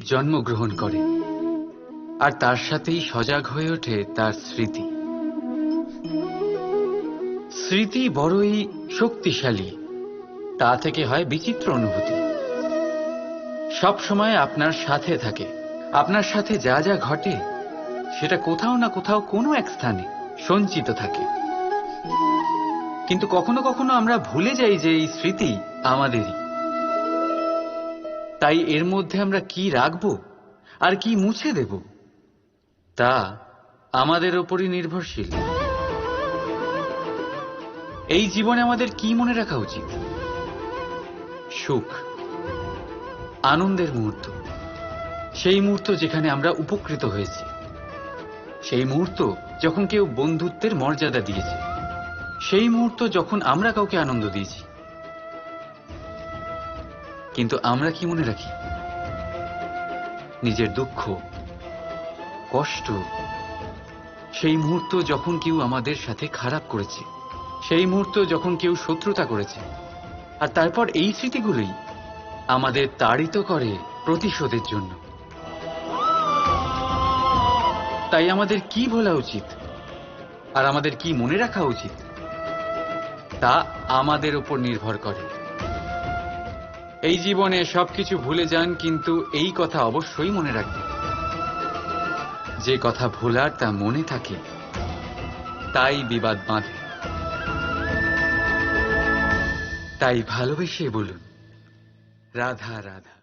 জন্মগ্রহণ করে আর তার সাথেই সজাগ হয়ে ওঠে তার স্মৃতি। স্মৃতি বড়ই শক্তিশালী, তা থেকে হয় বিচিত্র অনুভূতি। সব সময় আপনার সাথে থাকে, আপনার সাথে যা যা ঘটে, সেটা কোথাও না কোথাও কোনো এক স্থানে সঞ্চিত থাকে। কিন্তু কখনো কখনো আমরা ভুলে যাই যে এই স্মৃতি আমাদেরই। তাই এর মধ্যে আমরা কি রাখব? আর কি মুছে দেব? তা আমাদের ওপরই নির্ভরশীল। এই জীবনে আমাদের কি মনে রাখা উচিত? সুখ। আনন্দের মুহূর্ত। সেই মুহূর্ত যেখানে আমরা উপকৃত হয়েছি। সেই মুহূর্ত যখন কেউ বন্ধুত্বের মর্যাদা দিয়েছে। সেই মুহূর্ত যখন আমরা কাউকে আনন্দ দিয়েছি। কিন্তু আমরা কি মনে রাখি? নিজের দুঃখ, কষ্ট, সেই মুহূর্ত যখন কেউ আমাদের সাথে খারাপ করেছে, সেই মুহূর্ত যখন কেউ শত্রুতা করেছে, আর তারপর এই স্মৃতিগুলোই আমাদের তাড়িত করে প্রতিশোধের জন্য। তাই আমাদের কি বলা উচিত? আর আমাদের কি মনে রাখা উচিত? তা আমাদের উপর নির্ভর করে। এই জীবনে সবকিছু ভুলে যান, কিন্তু এই কথা অবশ্যই মনে রাখবেন। যে কথা ভোলার তা মনে থাকে, তাই বিবাদ বাঁধে। তাই ভালোবেসে বলুন, রাধা রাধা।